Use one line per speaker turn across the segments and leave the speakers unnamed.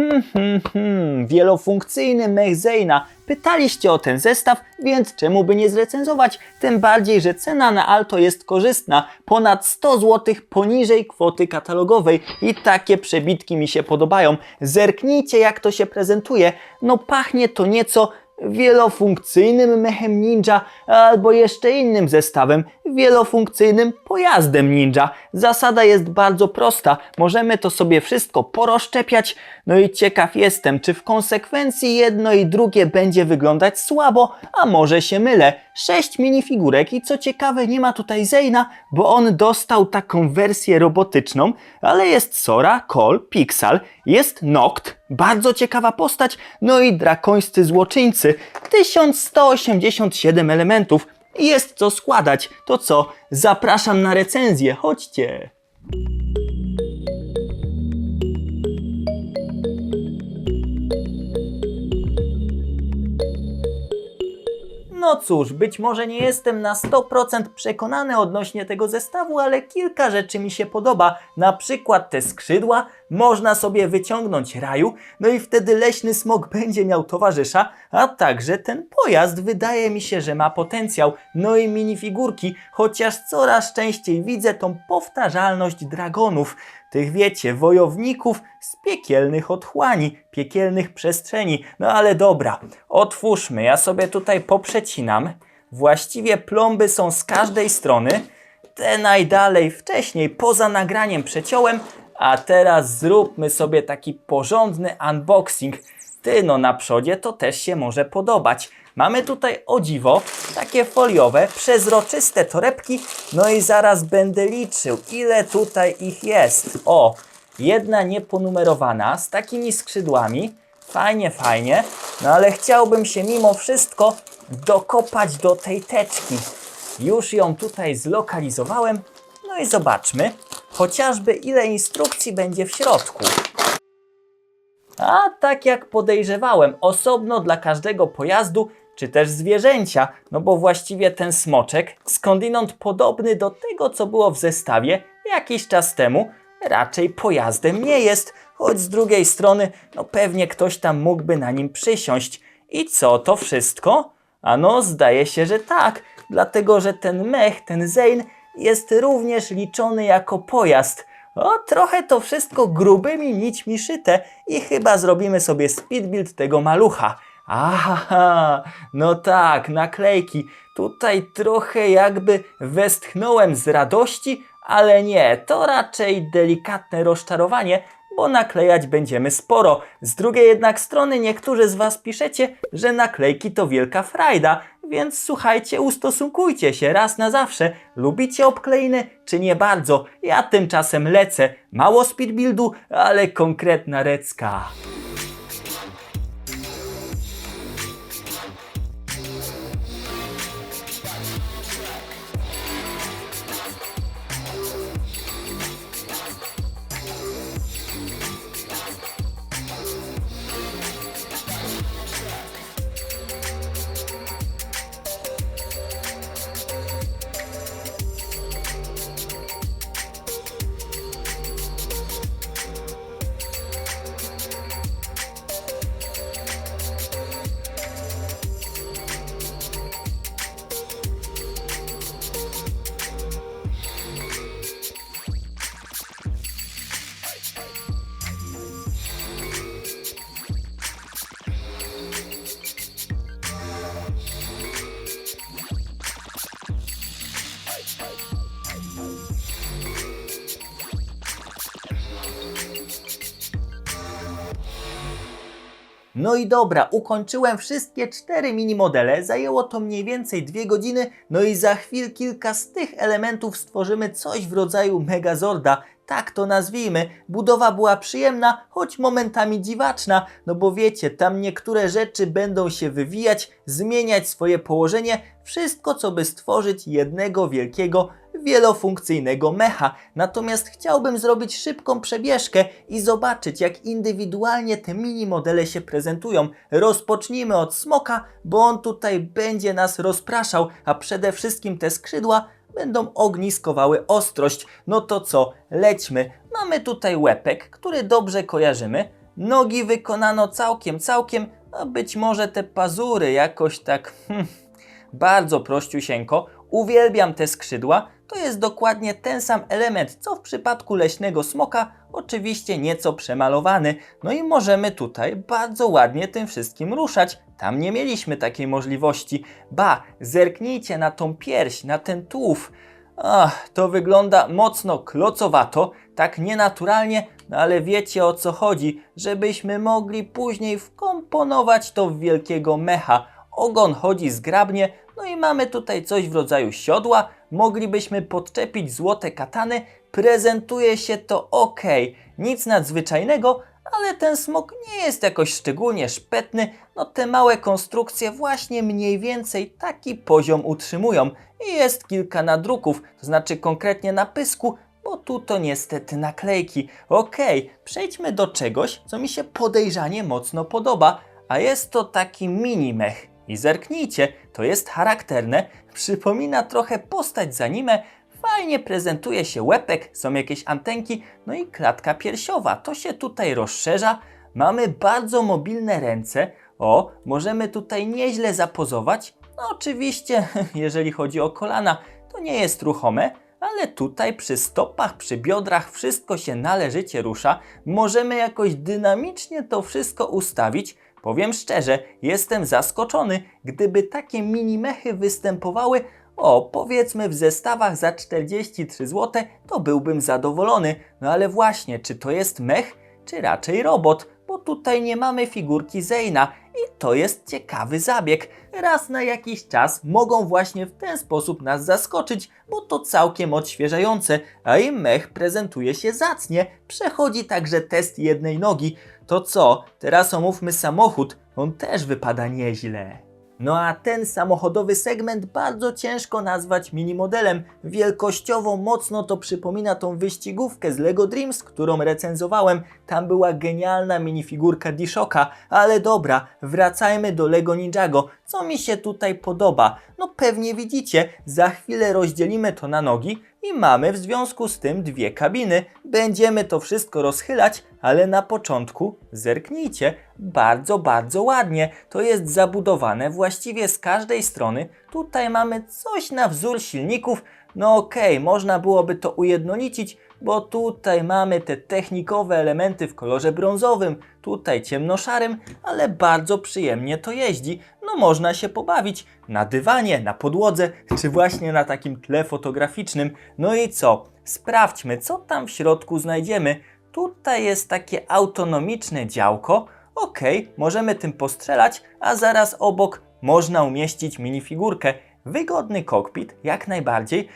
Hmm, hmm, hmm, wielofunkcyjny mech Zeyna. Pytaliście o ten zestaw, więc czemu by nie zrecenzować? Tym bardziej, że cena na Alto jest korzystna. Ponad 100 zł poniżej kwoty katalogowej i takie przebitki mi się podobają. Zerknijcie jak to się prezentuje. No pachnie to nieco wielofunkcyjnym mechem ninja albo jeszcze innym zestawem, wielofunkcyjnym pojazdem ninja. Zasada jest bardzo prosta. Możemy to sobie wszystko porozczepiać. No i ciekaw jestem, czy w konsekwencji jedno i drugie będzie wyglądać słabo, a może się mylę. Sześć minifigurek i co ciekawe nie ma tutaj Zeyna, bo on dostał taką wersję robotyczną, ale jest Sora, Kol, Pixel, jest Noct, bardzo ciekawa postać, no i drakońscy złoczyńcy. 1187 elementów. Jest co składać. To co? Zapraszam na recenzję. Chodźcie. No cóż, być może nie jestem na 100% przekonany odnośnie tego zestawu, ale kilka rzeczy mi się podoba. Na przykład te skrzydła, można sobie wyciągnąć raju, no i wtedy leśny smok będzie miał towarzysza, a także ten pojazd wydaje mi się, że ma potencjał. No i minifigurki, chociaż coraz częściej widzę tą powtarzalność dragonów. Tych wiecie, wojowników z piekielnych otchłani, piekielnych przestrzeni. No ale dobra, otwórzmy. Ja sobie tutaj poprzecinam. Właściwie plomby są z każdej strony. Te najdalej wcześniej poza nagraniem przeciąłem, a teraz zróbmy sobie taki porządny unboxing. Ty no na przodzie to też się może podobać. Mamy tutaj o dziwo takie foliowe, przezroczyste torebki, no i zaraz będę liczył ile tutaj ich jest. O, jedna nieponumerowana z takimi skrzydłami, fajnie, fajnie, no ale chciałbym się mimo wszystko dokopać do tej teczki. Już ją tutaj zlokalizowałem, no i zobaczmy chociażby ile instrukcji będzie w środku. A tak jak podejrzewałem, osobno dla każdego pojazdu czy też zwierzęcia, no bo właściwie ten smoczek, skądinąd podobny do tego, co było w zestawie jakiś czas temu, raczej pojazdem nie jest, choć z drugiej strony, no pewnie ktoś tam mógłby na nim przysiąść. I co to wszystko? Ano, zdaje się, że tak, dlatego że ten mech, ten Zane jest również liczony jako pojazd. O, trochę to wszystko grubymi nićmi szyte i chyba zrobimy sobie speedbuild tego malucha. Aha, no tak, naklejki. Tutaj trochę jakby westchnąłem z radości, ale nie, to raczej delikatne rozczarowanie, bo naklejać będziemy sporo. Z drugiej jednak strony niektórzy z Was piszecie, że naklejki to wielka frajda, więc słuchajcie, ustosunkujcie się raz na zawsze. Lubicie obklejiny, czy nie bardzo? Ja tymczasem lecę. Mało speedbuildu, ale konkretna recka. No i dobra, ukończyłem wszystkie cztery mini modele, zajęło to mniej więcej dwie godziny, no i za chwil kilka z tych elementów stworzymy coś w rodzaju Megazorda, tak to nazwijmy. Budowa była przyjemna, choć momentami dziwaczna, no bo wiecie, tam niektóre rzeczy będą się wywijać, zmieniać swoje położenie, wszystko co by stworzyć jednego wielkiego wielofunkcyjnego mecha. Natomiast chciałbym zrobić szybką przebieżkę i zobaczyć, jak indywidualnie te mini modele się prezentują. Rozpocznijmy od smoka, bo on tutaj będzie nas rozpraszał, a przede wszystkim te skrzydła będą ogniskowały ostrość. No to co, lećmy. Mamy tutaj łepek, który dobrze kojarzymy, Nogi wykonano całkiem, całkiem, a być może te pazury jakoś tak hmm, bardzo prościusieńko. Uwielbiam te skrzydła. To jest dokładnie ten sam element, co w przypadku leśnego smoka, oczywiście nieco przemalowany. No i możemy tutaj bardzo ładnie tym wszystkim ruszać. Tam nie mieliśmy takiej możliwości. Ba, zerknijcie na tą pierś, na ten tułów. Ach, to wygląda mocno klocowato, tak nienaturalnie, no ale wiecie o co chodzi, żebyśmy mogli później wkomponować to w wielkiego mecha. Ogon chodzi zgrabnie, no i mamy tutaj coś w rodzaju siodła, moglibyśmy podczepić złote katany, prezentuje się to ok, nic nadzwyczajnego, ale ten smok nie jest jakoś szczególnie szpetny, no te małe konstrukcje właśnie mniej więcej taki poziom utrzymują i jest kilka nadruków, to znaczy konkretnie na pysku, bo tu to niestety naklejki. Okej, przejdźmy do czegoś, co mi się podejrzanie mocno podoba, a jest to taki mini mech. I zerknijcie, to jest charakterne, przypomina trochę postać z anime, fajnie prezentuje się łepek, są jakieś antenki, no i klatka piersiowa, to się tutaj rozszerza. Mamy bardzo mobilne ręce, o, możemy tutaj nieźle zapozować. No oczywiście, jeżeli chodzi o kolana, to nie jest ruchome, ale tutaj przy stopach, przy biodrach wszystko się należycie rusza. Możemy jakoś dynamicznie to wszystko ustawić. Powiem szczerze, jestem zaskoczony, gdyby takie mini mechy występowały, o powiedzmy w zestawach za 43 zł, to byłbym zadowolony. No ale właśnie, czy to jest mech, czy raczej robot? Bo tutaj nie mamy figurki Zeyna i to jest ciekawy zabieg. Raz na jakiś czas mogą właśnie w ten sposób nas zaskoczyć, bo to całkiem odświeżające, a i mech prezentuje się zacnie. Przechodzi także test jednej nogi. To co? Teraz omówmy samochód. On też wypada nieźle. No a ten samochodowy segment bardzo ciężko nazwać minimodelem. Wielkościowo mocno to przypomina tą wyścigówkę z Lego Dreams, którą recenzowałem. Tam była genialna minifigurka Dishoka, ale dobra, wracajmy do Lego Ninjago. Co mi się tutaj podoba? No pewnie widzicie, za chwilę rozdzielimy to na nogi i mamy w związku z tym dwie kabiny. Będziemy to wszystko rozchylać, ale na początku zerknijcie, bardzo, bardzo ładnie. To jest zabudowane właściwie z każdej strony. Tutaj mamy coś na wzór silników. No okej, można byłoby to ujednolicić, bo tutaj mamy te technikowe elementy w kolorze brązowym, tutaj ciemnoszarym, ale bardzo przyjemnie to jeździ. No można się pobawić na dywanie, na podłodze, czy właśnie na takim tle fotograficznym. No i co? Sprawdźmy, co tam w środku znajdziemy. Tutaj jest takie autonomiczne działko. Ok, możemy tym postrzelać, a zaraz obok można umieścić minifigurkę. Wygodny kokpit, jak najbardziej.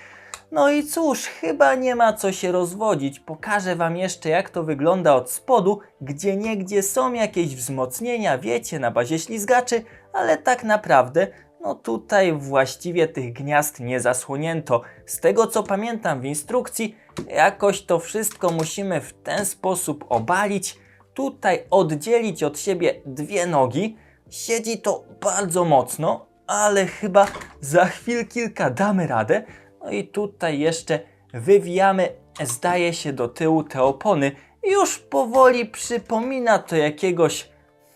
No i cóż, chyba nie ma co się rozwodzić. Pokażę Wam jeszcze, jak to wygląda od spodu, gdzie niegdzie są jakieś wzmocnienia, wiecie, na bazie ślizgaczy, ale tak naprawdę, no tutaj właściwie tych gniazd nie zasłonięto. Z tego co pamiętam w instrukcji, jakoś to wszystko musimy w ten sposób obalić. Tutaj oddzielić od siebie dwie nogi. Siedzi to bardzo mocno, ale chyba za chwil kilka damy radę. No i tutaj jeszcze wywijamy, zdaje się, do tyłu te opony. Już powoli przypomina to jakiegoś,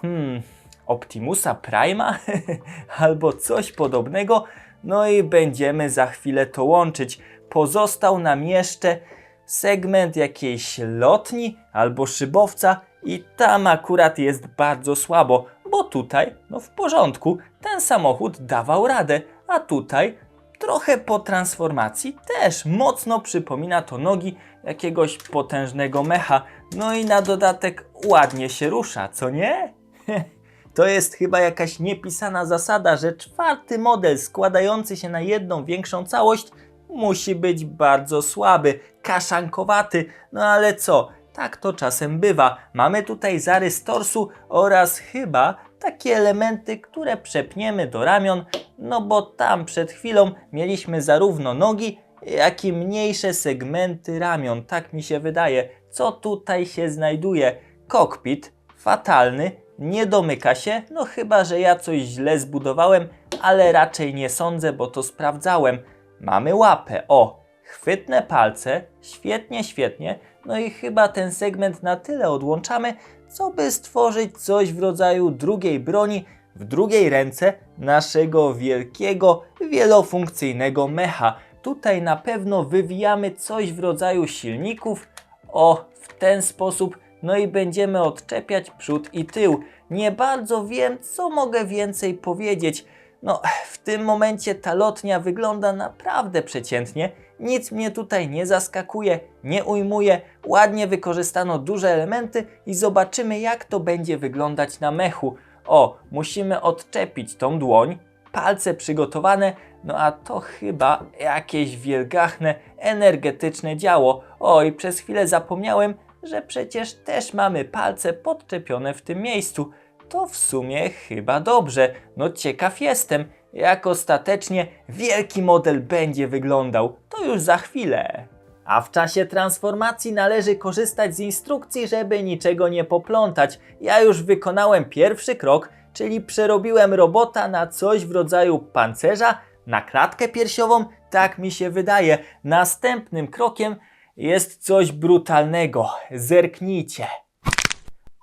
hmm, Optimusa Prima albo coś podobnego. No i będziemy za chwilę to łączyć. Pozostał nam jeszcze segment jakiejś lotni albo szybowca i tam akurat jest bardzo słabo, bo tutaj, no w porządku, ten samochód dawał radę, a tutaj trochę po transformacji też mocno przypomina to nogi jakiegoś potężnego mecha. No i na dodatek ładnie się rusza, co nie? To jest chyba jakaś niepisana zasada, że czwarty model składający się na jedną większą całość musi być bardzo słaby, kaszankowaty. No ale co? Tak to czasem bywa. Mamy tutaj zarys torsu oraz chyba takie elementy, które przepniemy do ramion, no bo tam przed chwilą mieliśmy zarówno nogi, jak i mniejsze segmenty ramion. Tak mi się wydaje. Co tutaj się znajduje? Kokpit fatalny, nie domyka się, no chyba, że ja coś źle zbudowałem, ale raczej nie sądzę, bo to sprawdzałem. Mamy łapę, o, chwytne palce, świetnie, świetnie, no i chyba ten segment na tyle odłączamy, co by stworzyć coś w rodzaju drugiej broni w drugiej ręce naszego wielkiego, wielofunkcyjnego mecha. Tutaj na pewno wywijamy coś w rodzaju silników. O, w ten sposób. No i będziemy odczepiać przód i tył. Nie bardzo wiem, co mogę więcej powiedzieć. No, w tym momencie ta lotnia wygląda naprawdę przeciętnie. Nic mnie tutaj nie zaskakuje, nie ujmuje. Ładnie wykorzystano duże elementy i zobaczymy, jak to będzie wyglądać na mechu. O, musimy odczepić tą dłoń, palce przygotowane, no a to chyba jakieś wielgachne, energetyczne działo. O, i przez chwilę zapomniałem, że przecież też mamy palce podczepione w tym miejscu. To w sumie chyba dobrze. No ciekaw jestem, jak ostatecznie wielki model będzie wyglądał. To już za chwilę. A w czasie transformacji należy korzystać z instrukcji, żeby niczego nie poplątać. Ja już wykonałem pierwszy krok, czyli przerobiłem robota na coś w rodzaju pancerza, na klatkę piersiową, tak mi się wydaje. Następnym krokiem jest coś brutalnego. Zerknijcie.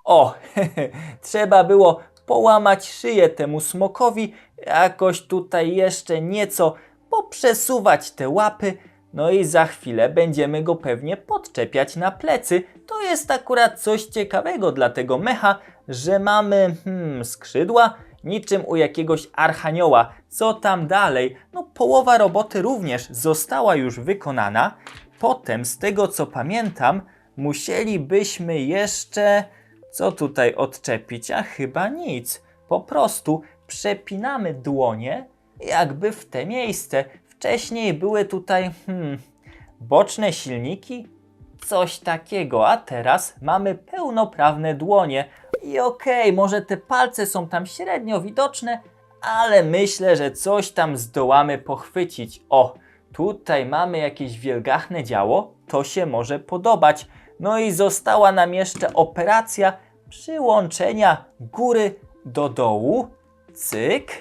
O, trzeba było połamać szyję temu smokowi, jakoś tutaj jeszcze nieco poprzesuwać te łapy, no i za chwilę będziemy go pewnie podczepiać na plecy. To jest akurat coś ciekawego dla tego mecha, że mamy hmm, skrzydła, niczym u jakiegoś archanioła. Co tam dalej? No połowa roboty również została już wykonana. Potem, z tego co pamiętam, musielibyśmy jeszcze... Co tutaj odczepić? A chyba nic. Po prostu przepinamy dłonie jakby w te miejsce. Wcześniej były tutaj hmm, boczne silniki, coś takiego, a teraz mamy pełnoprawne dłonie. I okej, może te palce są tam średnio widoczne, ale myślę, że coś tam zdołamy pochwycić. O, tutaj mamy jakieś wielgachne działo, to się może podobać. No i została nam jeszcze operacja przyłączenia góry do dołu. Cyk.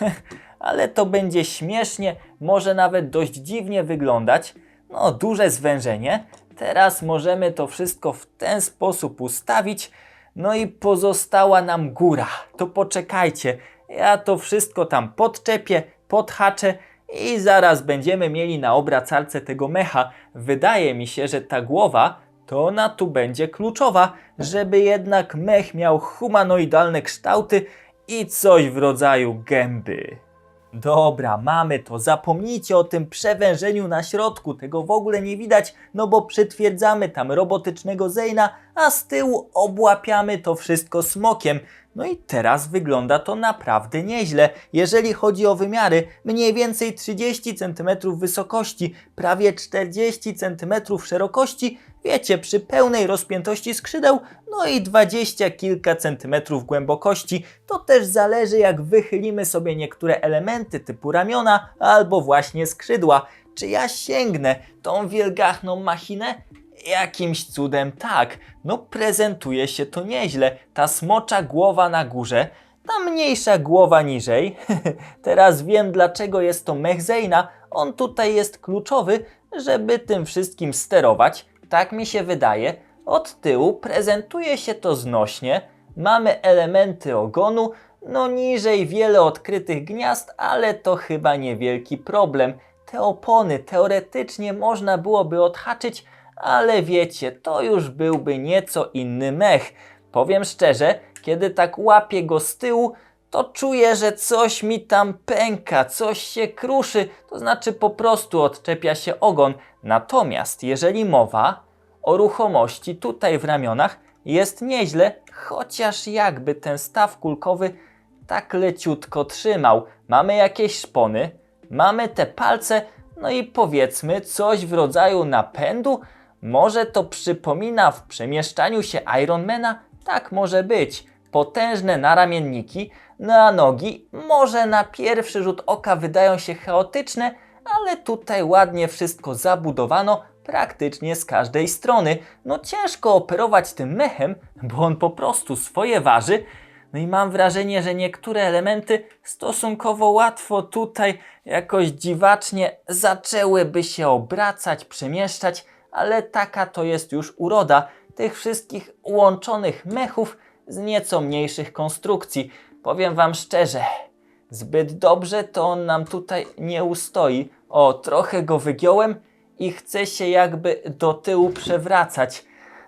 Ale to będzie śmiesznie, może nawet dość dziwnie wyglądać. No, duże zwężenie. Teraz możemy to wszystko w ten sposób ustawić. No i pozostała nam góra. To poczekajcie, ja to wszystko tam podczepię, podhaczę i zaraz będziemy mieli na obracalce tego mecha. Wydaje mi się, że ta głowa to ona tu będzie kluczowa, żeby jednak mech miał humanoidalne kształty i coś w rodzaju gęby. Dobra, mamy to. Zapomnijcie o tym przewężeniu na środku. Tego w ogóle nie widać, no bo przytwierdzamy tam robotycznego Zeyna, a z tyłu obłapiamy to wszystko smokiem. No i teraz wygląda to naprawdę nieźle. Jeżeli chodzi o wymiary, mniej więcej 30 cm wysokości, prawie 40 cm szerokości, wiecie, przy pełnej rozpiętości skrzydeł, no i 20 kilka centymetrów głębokości. To też zależy jak wychylimy sobie niektóre elementy typu ramiona albo właśnie skrzydła. Czy ja sięgnę tą wielgachną machinę? Jakimś cudem tak. No prezentuje się to nieźle. Ta smocza głowa na górze, ta mniejsza głowa niżej. Teraz wiem dlaczego jest to mech Zeyna. On tutaj jest kluczowy, żeby tym wszystkim sterować. Tak mi się wydaje. Od tyłu prezentuje się to znośnie. Mamy elementy ogonu, no niżej wiele odkrytych gniazd, ale to chyba niewielki problem. Te opony teoretycznie można byłoby odhaczyć, ale wiecie, to już byłby nieco inny mech. Powiem szczerze, kiedy tak łapię go z tyłu, to czuję, że coś mi tam pęka, coś się kruszy, to znaczy po prostu odczepia się ogon. Natomiast jeżeli mowa o ruchomości tutaj w ramionach, jest nieźle, chociaż jakby ten staw kulkowy tak leciutko trzymał. Mamy jakieś szpony, mamy te palce, no i powiedzmy coś w rodzaju napędu. Może to przypomina w przemieszczaniu się Ironmana? Tak może być. Potężne naramienniki, no a nogi może na pierwszy rzut oka wydają się chaotyczne, ale tutaj ładnie wszystko zabudowano praktycznie z każdej strony. No ciężko operować tym mechem, bo on po prostu swoje waży. No i mam wrażenie, że niektóre elementy stosunkowo łatwo tutaj jakoś dziwacznie zaczęłyby się obracać, przemieszczać, ale taka to jest już uroda. tych wszystkich łączonych mechów z nieco mniejszych konstrukcji. Powiem Wam szczerze, zbyt dobrze to on nam tutaj nie ustoi. O, trochę go wygiąłem i chce się jakby do tyłu przewracać.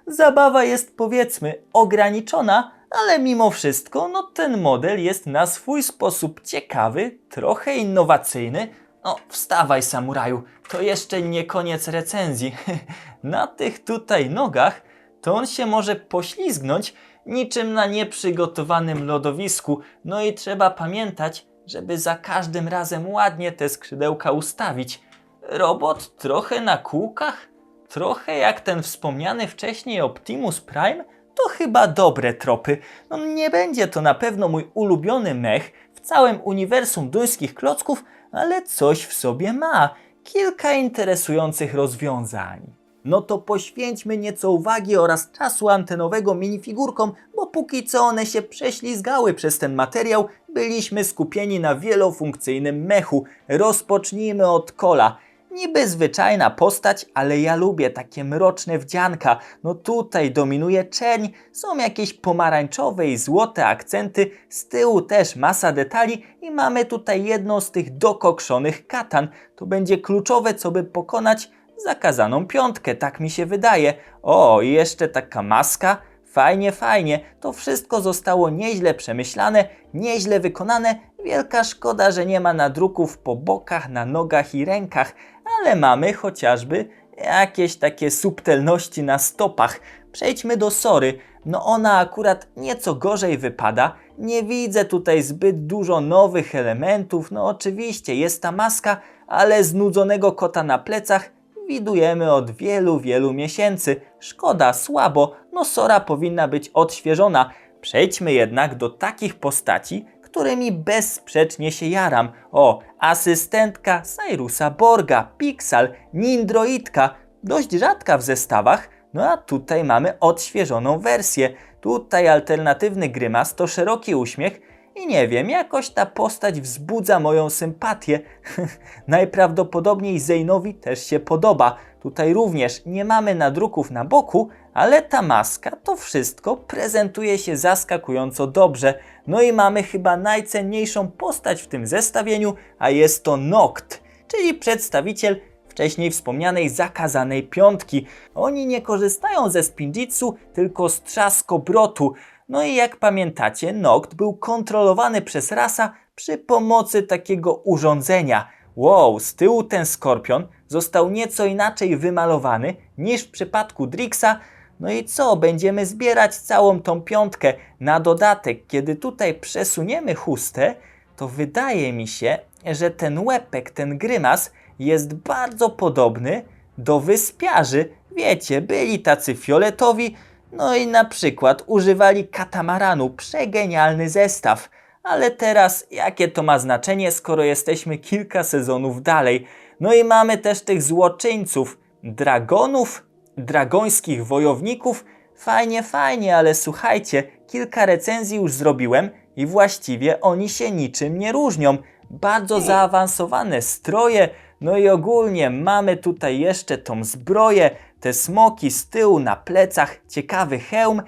Zabawa jest powiedzmy ograniczona, ale mimo wszystko no, ten model jest na swój sposób ciekawy, trochę innowacyjny. No, wstawaj, samuraju, to jeszcze nie koniec recenzji. na tych tutaj nogach to on się może poślizgnąć niczym na nieprzygotowanym lodowisku. No i trzeba pamiętać, żeby za każdym razem ładnie te skrzydełka ustawić. Robot trochę na kółkach, trochę jak ten wspomniany wcześniej Optimus Prime, to chyba dobre tropy. No nie będzie to na pewno mój ulubiony mech w całym uniwersum duńskich klocków, ale coś w sobie ma. Kilka interesujących rozwiązań. No to poświęćmy nieco uwagi oraz czasu antenowego minifigurkom, bo póki co one się prześlizgały przez ten materiał, byliśmy skupieni na wielofunkcyjnym mechu. Rozpocznijmy od kola. Niby zwyczajna postać, ale ja lubię takie mroczne wdzianka. No tutaj dominuje czerń, są jakieś pomarańczowe i złote akcenty, z tyłu też masa detali i mamy tutaj jedną z tych dokokszonych katan. To będzie kluczowe, co by pokonać zakazaną piątkę, tak mi się wydaje. O, i jeszcze taka maska. Fajnie, fajnie. To wszystko zostało nieźle przemyślane, nieźle wykonane. Wielka szkoda, że nie ma nadruków po bokach, na nogach i rękach, ale mamy chociażby jakieś takie subtelności na stopach. Przejdźmy do Sory. No ona akurat nieco gorzej wypada. Nie widzę tutaj zbyt dużo nowych elementów. No oczywiście jest ta maska, ale znudzonego kota na plecach widujemy od wielu, wielu miesięcy. Szkoda, słabo, no Sora powinna być odświeżona. Przejdźmy jednak do takich postaci, którymi bezsprzecznie się jaram. O, asystentka Cyrusa Borga, Pixal, Nindroidka, dość rzadka w zestawach, no a tutaj mamy odświeżoną wersję. Tutaj alternatywny grymas to szeroki uśmiech i nie wiem, jakoś ta postać wzbudza moją sympatię. Najprawdopodobniej Zeynowi też się podoba. Tutaj również nie mamy nadruków na boku, ale ta maska to wszystko prezentuje się zaskakująco dobrze. No i mamy chyba najcenniejszą postać w tym zestawieniu, a jest to Noct, czyli przedstawiciel wcześniej wspomnianej zakazanej piątki. Oni nie korzystają ze spinjitsu, tylko z trzaskobrotu. No i jak pamiętacie, Noct był kontrolowany przez rasa przy pomocy takiego urządzenia. Wow, z tyłu ten skorpion został nieco inaczej wymalowany niż w przypadku Drixa. No i co, będziemy zbierać całą tą piątkę. Na dodatek, kiedy tutaj przesuniemy chustę, to wydaje mi się, że ten łepek, ten grymas jest bardzo podobny do wyspiarzy. Wiecie, byli tacy fioletowi, no i na przykład używali katamaranu, przegenialny zestaw. Ale teraz jakie to ma znaczenie, skoro jesteśmy kilka sezonów dalej? No i mamy też tych złoczyńców, dragonów, dragońskich wojowników. Fajnie, fajnie, ale słuchajcie, kilka recenzji już zrobiłem i właściwie oni się niczym nie różnią. Bardzo zaawansowane stroje, no i ogólnie mamy tutaj jeszcze tą zbroję, te smoki z tyłu na plecach, ciekawy hełm,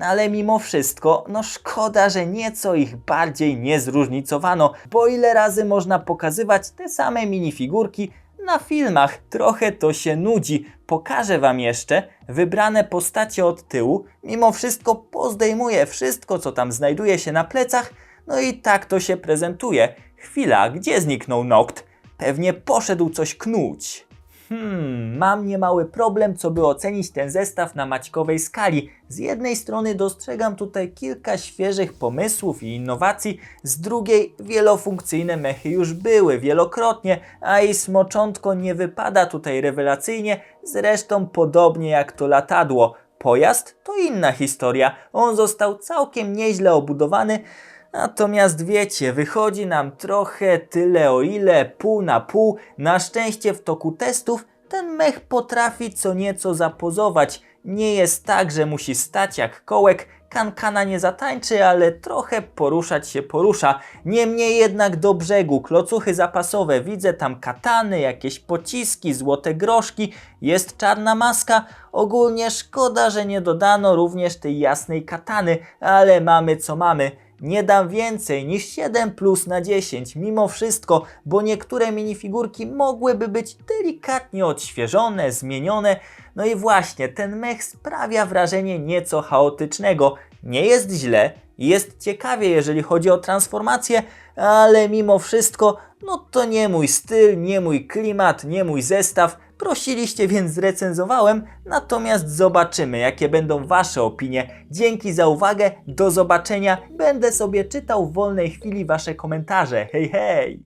ale mimo wszystko, no szkoda, że nieco ich bardziej nie zróżnicowano, bo ile razy można pokazywać te same minifigurki na filmach, trochę to się nudzi. Pokażę Wam jeszcze wybrane postacie od tyłu, mimo wszystko pozdejmuję wszystko, co tam znajduje się na plecach, no i tak to się prezentuje. Chwila, gdzie zniknął Noct? Pewnie poszedł coś knuć. Hmm, mam niemały problem, co by ocenić ten zestaw na maćkowej skali. Z jednej strony dostrzegam tutaj kilka świeżych pomysłów i innowacji, z drugiej wielofunkcyjne mechy już były wielokrotnie, a i smoczątko nie wypada tutaj rewelacyjnie, zresztą podobnie jak to latadło. Pojazd to inna historia, on został całkiem nieźle obudowany, Natomiast wiecie, wychodzi nam trochę tyle o ile, pół na pół. Na szczęście w toku testów ten mech potrafi co nieco zapozować. Nie jest tak, że musi stać jak kołek. kankana nie zatańczy, ale trochę poruszać się porusza. Niemniej jednak do brzegu, klocuchy zapasowe, widzę tam katany, jakieś pociski, złote groszki, jest czarna maska. Ogólnie szkoda, że nie dodano również tej jasnej katany, ale mamy co mamy. Nie dam więcej niż 7 plus na 10, mimo wszystko, bo niektóre minifigurki mogłyby być delikatnie odświeżone, zmienione. No i właśnie, ten mech sprawia wrażenie nieco chaotycznego. Nie jest źle, jest ciekawie, jeżeli chodzi o transformację, ale mimo wszystko, no to nie mój styl, nie mój klimat, nie mój zestaw. Prosiliście, więc zrecenzowałem, natomiast zobaczymy, jakie będą Wasze opinie. Dzięki za uwagę, do zobaczenia. Będę sobie czytał w wolnej chwili Wasze komentarze. Hej, hej!